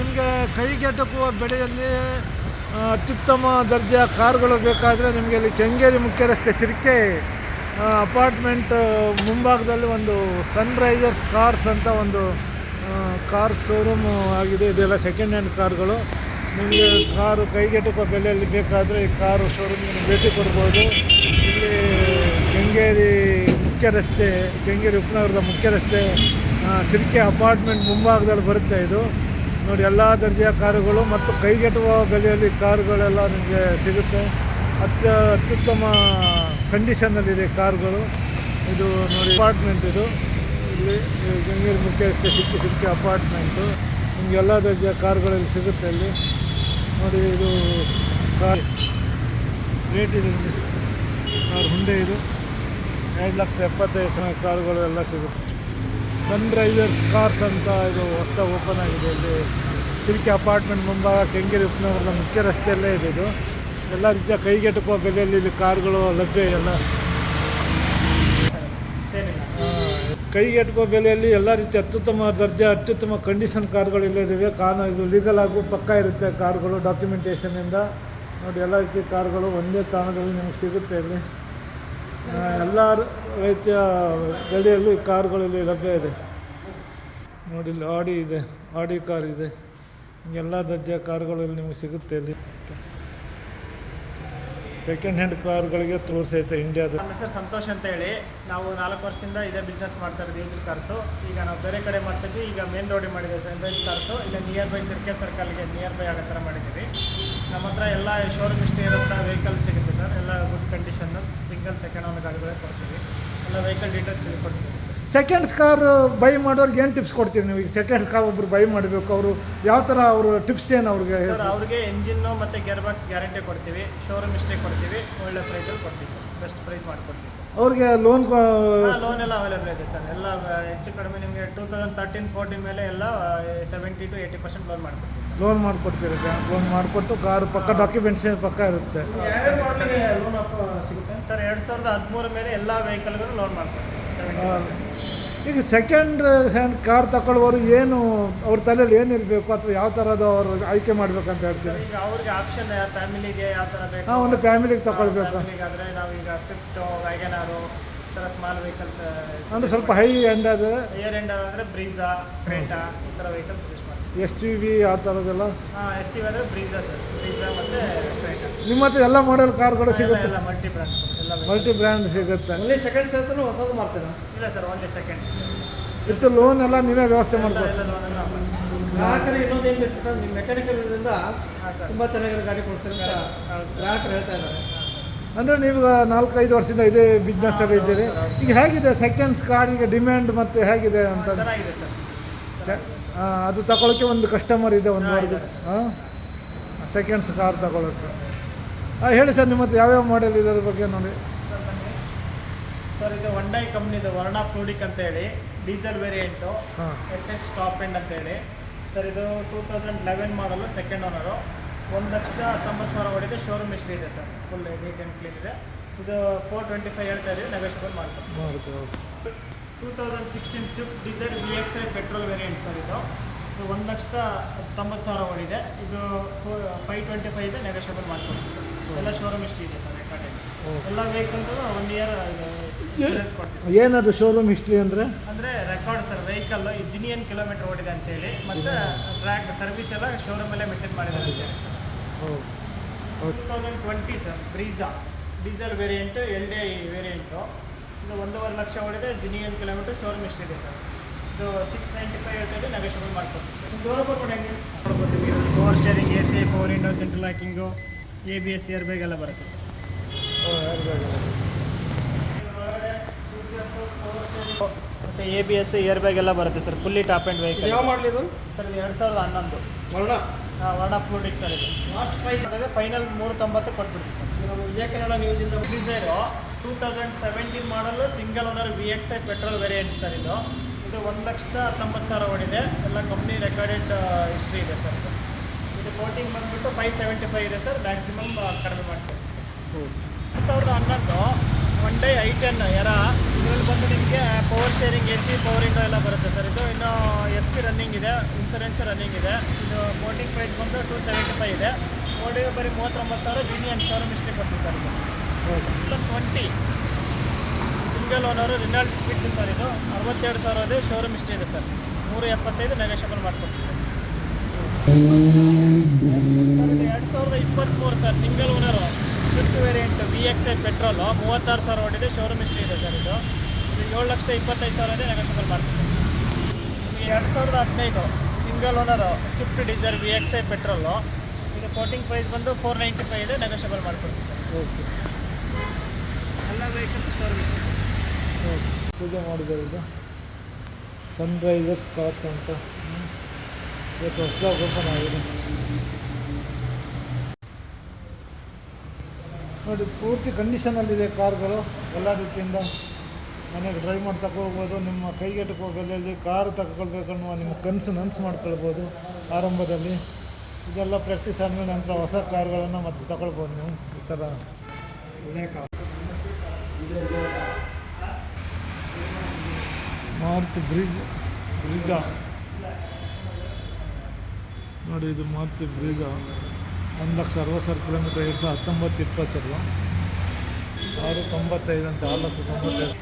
ನಿಮಗೆ ಕೈಗೆಟಕುವ ಬೆಲೆಯಲ್ಲಿ ಅತ್ಯುತ್ತಮ ದರ್ಜೆಯ ಕಾರುಗಳು ಬೇಕಾದರೆ ನಿಮಗೆ ಇಲ್ಲಿ ಕೆಂಗೇರಿ ಮುಖ್ಯ ರಸ್ತೆ ಸಿರಿಕೆ ಅಪಾರ್ಟ್ಮೆಂಟ್ ಮುಂಭಾಗದಲ್ಲಿ ಒಂದು ಸನ್ರೈಸರ್ಸ್ ಕಾರ್ಸ್ ಅಂತ ಒಂದು ಕಾರ್ ಶೋರೂಮ್ ಆಗಿದೆ. ಇದೆಲ್ಲ ಸೆಕೆಂಡ್ ಹ್ಯಾಂಡ್ ಕಾರ್ಗಳು. ನಿಮಗೆ ಕಾರು ಕೈಗೆಟುಕುವ ಬೆಲೆಯಲ್ಲಿ ಬೇಕಾದರೆ ಈ ಕಾರು ಶೋರೂಮ್ ಭೇಟಿ ಕೊಡ್ಬೋದು. ಇಲ್ಲಿ ಕೆಂಗೇರಿ ಮುಖ್ಯ ರಸ್ತೆ ಕೆಂಗೇರಿ ಉಪನಗರದ ಮುಖ್ಯ ರಸ್ತೆ ಸಿರಿಕೆ ಅಪಾರ್ಟ್ಮೆಂಟ್ ಮುಂಭಾಗದಲ್ಲಿ ಬರುತ್ತೆ ಇದು. ನೋಡಿ, ಎಲ್ಲ ದರ್ಜೆಯ ಕಾರುಗಳು ಮತ್ತು ಕೈಗೆಟುವ ಬೆಲೆಯಲ್ಲಿ ಕಾರುಗಳೆಲ್ಲ ನಿಮಗೆ ಸಿಗುತ್ತೆ. ಅತ್ಯ, ಅತ್ಯುತ್ತಮ ಕಂಡೀಷನ್ನಲ್ಲಿದೆ ಕಾರುಗಳು. ಇದು ನೋಡಿ, ಅಪಾರ್ಟ್ಮೆಂಟ್ ಇದು. ಇಲ್ಲಿ ಗಂಗೀರ್ ಮುಖ್ಯಸ್ಥೆ ಸಿಕ್ಕಿ ಸಿಕ್ಕಿ ಅಪಾರ್ಟ್ಮೆಂಟು. ನಿಮಗೆ ಎಲ್ಲ ದರ್ಜೆಯ ಕಾರುಗಳಲ್ಲಿ ಸಿಗುತ್ತೆ ಇಲ್ಲಿ. ನೋಡಿ, ಇದು ಕಾರ್. ರೇಟ್ ಇದೆ. ಕಾರ್ ಹುಂಡೆ ಇದು. ಎರಡು ಲಕ್ಷ ಎಪ್ಪತ್ತೈದು ಸಾವಿರ ಕಾರುಗಳು ಎಲ್ಲ ಸಿಗುತ್ತೆ. ಸನ್ರೈಸರ್ಸ್ ಕಾರ್ಸ್ ಅಂತ ಇದು ಹೊಸ ಓಪನ್ ಆಗಿದೆ. ಇಲ್ಲಿ ತಿರುಕಿ ಅಪಾರ್ಟ್ಮೆಂಟ್ ಮುಂಭಾಗ ಕೆಂಗೇರಿ ಉಪನಗರದ ಮುಖ್ಯ ರಸ್ತೆಯಲ್ಲೇ ಇದೆ ಇದು. ಎಲ್ಲ ರೀತಿಯ ಕೈಗೆಟುಕುವ ಬೆಲೆಯಲ್ಲಿ ಇಲ್ಲಿ ಕಾರ್ಗಳು ಲಭ್ಯ ಎಲ್ಲ ಕೈಗೆಟುಕುವ ಬೆಲೆಯಲ್ಲಿ ಎಲ್ಲ ರೀತಿಯ ಅತ್ಯುತ್ತಮ ದರ್ಜೆ, ಅತ್ಯುತ್ತಮ ಕಂಡೀಷನ್ ಕಾರುಗಳು ಇಲ್ಲದಿವೆ ಕಾನು ಇದು ಲೀಗಲ್ ಆಗು ಪಕ್ಕ ಇರುತ್ತೆ ಕಾರ್ಗಳು ಡಾಕ್ಯುಮೆಂಟೇಷನಿಂದ ನೋಡಿ, ಎಲ್ಲ ರೀತಿಯ ಕಾರುಗಳು ಒಂದೇ ತಾಣದಲ್ಲಿ ನಿಮಗೆ ಸಿಗುತ್ತೆ ಇಲ್ಲಿ. ಎಲ್ಲ ರೀತಿಯ ಗಡಿಯಲ್ಲಿ ಕಾರುಗಳಲ್ಲಿ ಲಭ್ಯ ಇದೆ. ನೋಡಿ ಆಡಿ ಇದೆ, ಆಡಿ ಕಾರ್ ಇದೆ. ಎಲ್ಲ ದರ್ಜೆಯ ಕಾರುಗಳಲ್ಲಿ ನಿಮಗೆ ಸಿಗುತ್ತೆ ಇಲ್ಲಿ. ಸೆಕೆಂಡ್ ಹ್ಯಾಂಡ್ ಕಾರ್ಗಳಿಗೆ ತೋರಿಸೈತೆ ಇಂಡಿಯಾದ ನಮ್ಮ ಹೆಸರು ಸಂತೋಷ್ ಅಂತ ಹೇಳಿ ನಾವು ನಾಲ್ಕು ವರ್ಷದಿಂದ ಇದೇ ಬಿಸ್ನೆಸ್ ಮಾಡ್ತಾ ಇರೋದು ಯೂಸಲ್ ಕಾರ್ಸು ಈಗ ನಾವು ಬೇರೆ ಕಡೆ ಮಾಡ್ತಿದ್ವಿ. ಈಗ ಮೇನ್ ರೋಡಿ ಮಾಡಿದ್ದೀವಿ ಸನ್ರೈಸ್ ಕಾರ್ಸು ಇಲ್ಲ ನಿಯರ್ ಬೈ ಸಿರ್ಕೆ ಸರ್ಕಲ್ಗೆ ನಿಯರ್ ಬೈ ಆಗೋ ಥರ ಮಾಡಿದ್ದೀವಿ. ನಮ್ಮ ಹತ್ರ ಎಲ್ಲ ಶೋರೂಮ್ ಇಷ್ಟೇ ಇರೋಂಥ ವೆಹಿಕಲ್ ಸಿಗುತ್ತೆ ಸರ್ ಎಲ್ಲ good condition single second hand ಗಾಡಿಗಳೇ ಕೊಡ್ತೀವಿ. ಎಲ್ಲ ವೆಹಿಕಲ್ ಡೀಟೇಲ್ಸ್ ತಿಳ್ಕೊಡ್ತೀವಿ. ಸೆಕೆಂಡ್ಸ್ ಕಾರ್ ಬೈ ಮಾಡೋರಿಗೆ ಏನು ಟಿಪ್ಸ್ ಕೊಡ್ತೀವಿ ನೀವು? ಈಗ ಸೆಕೆಂಡ್ ಕಾರ್ ಒಬ್ರು ಬೈ ಮಾಡಬೇಕು ಅವರು ಯಾವ ಥರ ಅವರು ಟಿಪ್ಸ್ ಏನು ಅವ್ರಿಗೆ? ಸರ್ ಅವ್ರಿಗೆ ಇಂಜಿನ್ನು ಮತ್ತು ಗೇರ್ ಬಾಕ್ಸ್ ಗ್ಯಾರಂಟಿ ಕೊಡ್ತೀವಿ. ಶೋರೂಮ್ ಇಷ್ಟೇ ಕೊಡ್ತೀವಿ. ಒಳ್ಳೆ ಪ್ರೈಸಲ್ಲಿ ಕೊಡ್ತೀವಿ ಸರ್ ಬೆಸ್ಟ್ ಪ್ರೈಸ್ ಮಾಡಿಕೊಡ್ತೀವಿ ಸರ್ ಅವ್ರಿಗೆ ಲೋನ್ ಲೋನ್ ಎಲ್ಲ ಅವೈಲೇಬಲ್ ಇದೆ ಸರ್ ಎಲ್ಲ ಹೆಚ್ಚು ಕಡಿಮೆ ನಿಮಗೆ ಟೂ ತೌಸಂಡ್ ತರ್ಟೀನ್ ಫೋರ್ಟೀನ್ ಮೇಲೆ ಎಲ್ಲ seventy to eighty percent loan ಮಾಡ್ಕೊಡ್ತೀವಿ ಸರ್ ಲೋನ್ ಮಾಡಿಕೊಡ್ತೀರಿ ಲೋನ್ ಮಾಡಿಕೊಟ್ಟು ಕಾರ್ ಪಕ್ಕ ಡಾಕ್ಯುಮೆಂಟ್ಸ್ ಪಕ್ಕ ಇರುತ್ತೆ? ಲೋನ್ ಸಿಗುತ್ತೆ? ಸರ್ ಎರಡು ಸಾವಿರದ ಹದಿಮೂರ ಮೇಲೆ ಎಲ್ಲ ವೆಹಿಕಲ್ಗಳು ಲೋನ್ ಮಾಡ್ಕೊಡ್ತೀವಿ ಸೆವೆಂಟಿ ಈಗ ಸೆಕೆಂಡ್ ಹ್ಯಾಂಡ್ ಕಾರ್ ತಗೊಳ್ಳೋರು ಏನು ಅವ್ರ ತಲೆಯಲ್ಲಿ ಏನಿರಬೇಕು ಅಥವಾ ಯಾವ ಥರದ ಅವರು ಆಯ್ಕೆ ಮಾಡ್ಬೇಕಂತ ಹೇಳ್ತೀವಿ ಈಗ ಅವ್ರಿಗೆ ಆಪ್ಷನ್ ಫ್ಯಾಮಿಲಿಗೆ ಯಾವ ಥರ ಬೇಕು? ಹಾಂ ಒಂದು ಫ್ಯಾಮಿಲಿಗೆ ತಗೊಳ್ಬೇಕು. ನಾವು ನಾವೀಗ ಸ್ವಿಫ್ಟು ವ್ಯಾಗನಾರು ಈ ಥರ ಸ್ಮಾಲ್ ವೆಹಿಕಲ್ಸ್ ಅಂದರೆ ಸ್ವಲ್ಪ ಹೈ ಎಂಡ್ ಅದು ಏರ್ ಎಂಡ್ ಅಂದರೆ ಬ್ರೀಜಾ ಕ್ರೇಟಾ ಈ ಥರ ವೆಹಿಕಲ್ಸ್ ಸಜೆಸ್ಟ್ ಮಾಡ್ತೀವಿ. ಎಸ್ ಟಿ ವಿ ಆ ಥರದ್ದೆಲ್ಲ ಹಾಂ ಎಸ್ ವಿ ಅಂದರೆ ಬ್ರೀಜಾ ಸರ್ ಬ್ರೀಜಾ ಮತ್ತು ಕ್ರೇಟಾ ನಿಮ್ಮ ಹತ್ರ ಎಲ್ಲ ಮಾಡೆಲ್ ಕಾರ್ಗಳು ಸಿಗುತ್ತೆ. ಎಲ್ಲ ಮಲ್ಟಿ ಬ್ರ್ಯಾಂಡ್. ಮಲ್ಟಿ ಬ್ರ್ಯಾಂಡ್ ಸಿಗುತ್ತೆ ಓನ್ಲಿ ಸೆಕೆಂಡ್ಸ್ ಅಂತ ಹೊಸದು ಮಾಡ್ತೀರಾ ಇಲ್ಲ ಸರ್ ಓನ್ಲಿ ಸೆಕೆಂಡ್ಸ್ ಇತ್ತು ಲೋನ್ ಎಲ್ಲ ನೀವೇ ವ್ಯವಸ್ಥೆ ಮಾಡ್ತೀರಾ ಎಲ್ಲ ಲೋನ್ ಎಲ್ಲ ಗ್ರಾಹಕರಿಗೆ ಇನ್ನೊಂದು ಏನು ಬೇಕು ನಿಮ್ಮ ಮೆಕ್ಯಾನಿಕಲ್ ಸರ್. ತುಂಬ ಚೆನ್ನಾಗಿರೋ ಗಾಡಿ ಕೊಡ್ತೀರಿ ಅಂತ ಗ್ರಾಹಕರು ಹೇಳ್ತಾ ಇದ್ದಾರೆ. ಅಂದರೆ ನೀವು ನಾಲ್ಕೈದು ವರ್ಷದಿಂದ ಇದೇ ಬಿಸ್ನೆಸ್ ಅಲ್ಲಿ ಇದ್ದೀರಿ. ಈಗ ಹೇಗಿದೆ? ಸೆಕೆಂಡ್ಸ್ ಕಾರಿಗೆ ಡಿಮ್ಯಾಂಡ್ ಮತ್ತು ಹೇಗಿದೆ ಅಂತ? ಚೆನ್ನಾಗಿದೆ ಸರ್. ಅದು ತಗೊಳ್ಳೋಕ್ಕೆ ಒಂದು ಕಸ್ಟಮರ್ ಇದೆ ಒಂದು. ಹಾಂ ಸೆಕೆಂಡ್ಸ್ ಕಾರ್ ತಗೊಳ್ಳೋಕ್ಕೆ ಹಾಂ ಹೇಳಿ ಸರ್ ನಿಮ್ಮ ಹತ್ರ ಯಾವ್ಯಾವ ಮಾಡೆಲ್ ಇದರ ಬಗ್ಗೆ ನೋಡಿ. ಸರ್ ಬನ್ನಿ. ಸರ್ ಇದು ಒಂಡೈ ಕಂಪ್ನಿದು ವರ್ಣ ಫ್ಲೂಡಿಕ್ ಅಂತ ಹೇಳಿ ಡೀಸೆಲ್ ವೇರಿಯಂಟು ಹಾಂ. ಎಸ್ ಎಕ್ಸ್ ಟಾಪ್ ಎಂಡ್ ಅಂತ ಹೇಳಿ ಸರ್ ಇದು two thousand eleven model second owner ಒಂದು ಲಕ್ಷದ ಹತ್ತೊಂಬತ್ತು ಸಾವಿರ ಹೊಡಿದೆ ಶೋರೂಮ್ ಎಷ್ಟು ಇದೆ sir. Full neat and clean ಇದೆ. ಇದು ಫೋರ್ ಟ್ವೆಂಟಿ ಫೈವ್ ಹೇಳ್ತಾ ಇದೀವಿ ನೆಗೋಷಿಯಬಲ್ ಮಾಡ್ತೀವಿ two thousand sixteen Swift diesel V X I petrol variant sir ಇದು. ಇದು ಒಂದು ಲಕ್ಷದ ತೊಂಬತ್ತು ಸಾವಿರ ಓಡಿದೆ ಇದು ಫೈವ್ ಟ್ವೆಂಟಿ ಫೈವ್ ಇದೆ ನೆಗೋಷಿಯಬಲ್ ಮಾಡ್ಕೊಡ್ತೀವಿ ಸರ್ ಎಲ್ಲ ಶೋರೂಮ್ ಇಷ್ಟು ಇದೆ ಸರ್ ರೆಕಾರ್ಡ್ ಎಲ್ಲ ವೆಹಿಕಲ್ದು ಒನ್ ಇಯರ್ ಇನ್ಶೂರೆನ್ಸ್ ಕೊಡ್ತೀವಿ ಏನದು ಶೋರೂಮ್ ಹಿಸ್ಟ್ರಿ ಅಂದರೆ? ಅಂದರೆ record sir vehicle genuine kilometer ಓಡಿದೆ ಅಂತೇಳಿ ಮತ್ತು ಟ್ರ್ಯಾಕ್ ಸರ್ವಿಸ್ ಎಲ್ಲ ಶೋರೂಮಲ್ಲೇ ಮೇಂಟೈನ್ ಮಾಡಿದ್ದಾರೆ ಅಂತೇಳಿ sir. Two thousand twenty sir Brezza diesel variant L D I variant ಇದು ಒಂದೂವರೆ ಲಕ್ಷ ಓಡಿದೆ ಜಿನಿಯನ್ ಕಿಲೋಮೀಟರ್ ಶೋರೂಮ್ ಇಷ್ಟಿದೆ ಸರ್. ಇದು ಸಿಕ್ಸ್ ನೈಂಟಿ ಫೈವ್ ಹೇಳ್ತಿದ್ದೆ ನಾವೇ ಶೋರೂಮ್ ಮಾಡ್ಕೊಡ್ತೀವಿ ಸರ್. ಡೋರ್ ಕೂಡ ಹೆಂಗೆ? ನೋಡ್ಕೊತೀವಿ power steering A C power window central locking A B S air bag ಎಲ್ಲ ಬರುತ್ತೆ ಸರ್. ಮತ್ತೆ A B S air bag ಎಲ್ಲ ಬರುತ್ತೆ sir fully top and vehicle ಯಾವ ಮಾಡಲಿ ಇದು? ಸರ್ ಇದು ಎರಡು ಸಾವಿರದ ಹನ್ನೊಂದು. ವರ್ಣ? ವರ್ಣ ಫ್ಲೂಡಿಕ್ ಸರ್ ಇದು. ಲಾಸ್ಟ್ ಪ್ರೈಸ್ ಅದೇ ಫೈನಲ್ ಮೂರು ತೊಂಬತ್ತು ಕೊಟ್ಬಿಡ್ತೀವಿ ಸರ್. ನಮ್ಮ ವಿಜಯ ಕನ್ನಡ ನ್ಯೂಸಿಂದ ಡಿಸೈರು ಟೂ ತೌಸಂಡ್ ಸೆವೆಂಟೀನ್ ಮಾಡಲು single owner V X I petrol variant sir ಇದು. ಇದು ಒಂದು ಲಕ್ಷದ ಹತ್ತೊಂಬತ್ತು ಸಾವಿರ ಓಡಿದೆ. ಎಲ್ಲ ಕಂಪ್ನಿ ರೆಕಾರ್ಡೆಡ್ ಹಿಸ್ಟ್ರಿ ಇದೆ ಸರ್ ಕೋಟಿಂಗ್ ಬಂದ್ಬಿಟ್ಟು ಫೈವ್ ಸೆವೆಂಟಿ ಫೈವ್ ಇದೆ ಸರ್ ಮ್ಯಾಕ್ಸಿಮಮ್ ಕಡಿಮೆ ಮಾಡ್ತೀವಿ. ಎರಡು ಸಾವಿರದ ಹನ್ನೊಂದು ಒನ್ ಡೇ ಐ ಟೆನ್ ಎರ ಇದರಲ್ಲಿ ಬಂದು ನಿಮಗೆ power steering A C power window ಎಲ್ಲ ಬರುತ್ತೆ ಸರ್. ಇದು ಇನ್ನು ಎಫ್ ಸಿ ರನ್ನಿಂಗ್ ಇದೆ ಇನ್ಸೂರೆನ್ಸ್ ರನ್ನಿಂಗ್ ಇದೆ. ಇದು ಕೋಟಿಂಗ್ ಪ್ರೈಸ್ ಬಂದು ಟೂ ಸೆವೆಂಟಿ ಫೈವ್ ಇದೆ ಕೋಟಿಗೆ ಬರೀ ಮೂವತ್ತೊಂಬತ್ತು ಸಾವಿರ ಜಿನಿಯನ್ ಶೋರೂಮ್ ಇಷ್ಟೇ ಕೊಡ್ತೀವಿ ಸರ್ ಇದು. Twenty single owner Renault Fit sir ಇದು. ಅರವತ್ತೆರಡು ಸಾವಿರ ಇದೆ ಶೋರೂಮ್ ಇಷ್ಟೇ ಇದೆ ಸರ್. ನೂರ ಎಪ್ಪತ್ತೈದು ನೆಗೋಷಿಯಬಲ್ ಮಾಡ್ಕೊಡ್ತೀವಿ ಸರ್. ಎರಡು ಸಾವಿರದ ಇಪ್ಪತ್ತ್ಮೂರು sir single owner Swift variant V X I petrol ಮೂವತ್ತಾರು ಸಾವಿರ ಓಡಿದೆ ಶೋರೂಮ್ ಹಿಸ್ಟ್ರಿ ಇದೆ ಸರ್ ಇದು. ಇದು ಏಳು ಲಕ್ಷದ ಇಪ್ಪತ್ತೈದು ಸಾವಿರ ಇದೆ ನೆಗೋಷಿಯಬಲ್ ಮಾಡ್ತೀವಿ ಸರ್. ನಿಮಗೆ ಎರಡು ಸಾವಿರದ ಹದಿನೈದು single owner Swift Dzire V X I petrol ಇದು ಕೋಟಿಂಗ್ ಪ್ರೈಸ್ ಬಂದು ಫೋರ್ ನೈಂಟಿ ಫೈವ್ ಇದೆ ನೆಗೋಷಿಯಬಲ್ ಮಾಡ್ಕೊಡ್ತೀವಿ ಸರ್. ಓಕೆ. ಎಲ್ಲ ವೆಹಿಕಲ್ ಶೋರೂಮ್ ಓಕೆ. ಪೂಜೆ ಮಾಡಿದ್ದಾರೆ ಇದು. ಸನ್ರೈಸರ್ಸ್ ಕಾರ್ಸ್ ಅಂತ. ಓಪನ್ ಆಗಿದೆ ನೋಡಿ ಪೂರ್ತಿ ಕಂಡೀಷನಲ್ಲಿದೆ ಕಾರ್ಗಳು ಎಲ್ಲ ರೀತಿಯಿಂದ ಮನೆಗೆ ಡ್ರೈವ್ ಮಾಡಿ ತಗೋಬೋದು ನಿಮ್ಮ ಕೈಗೆಟಕೋ ಬೆಲೆಯಲ್ಲಿ ಕಾರು ತಗೊಳ್ಬೇಕನ್ನುವ ನಿಮ್ಮ ಕನಸು ನನಸು ಮಾಡ್ಕೊಳ್ಬೋದು ಆರಂಭದಲ್ಲಿ. ಇದೆಲ್ಲ ಪ್ರಾಕ್ಟೀಸ್ ಆದಮೇಲೆ ನಂತರ ಹೊಸ ಕಾರ್ಗಳನ್ನು ಮತ್ತೆ ತಗೊಳ್ಬೋದು ನೀವು. ಈ ಥರ ಮಾರ್ತ್ ಬ್ರಿಜ್ ಬ್ರಿಜ ನೋಡಿ, ಇದು ಮಾರುತಿ ಬ್ರಿಜ ಒಂದು ಲಕ್ಷ ಅರವತ್ತು ಸಾವಿರ ಕಿಲೋಮೀಟರ್ ಎರಡು ಸಾವಿರದ ಹತ್ತೊಂಬತ್ತು ಇಪ್ಪತ್ತರದು ಆರು ತೊಂಬತ್ತೈದು ಅಂತ, ಆರು ಲಕ್ಷ ತೊಂಬತ್ತೈದು.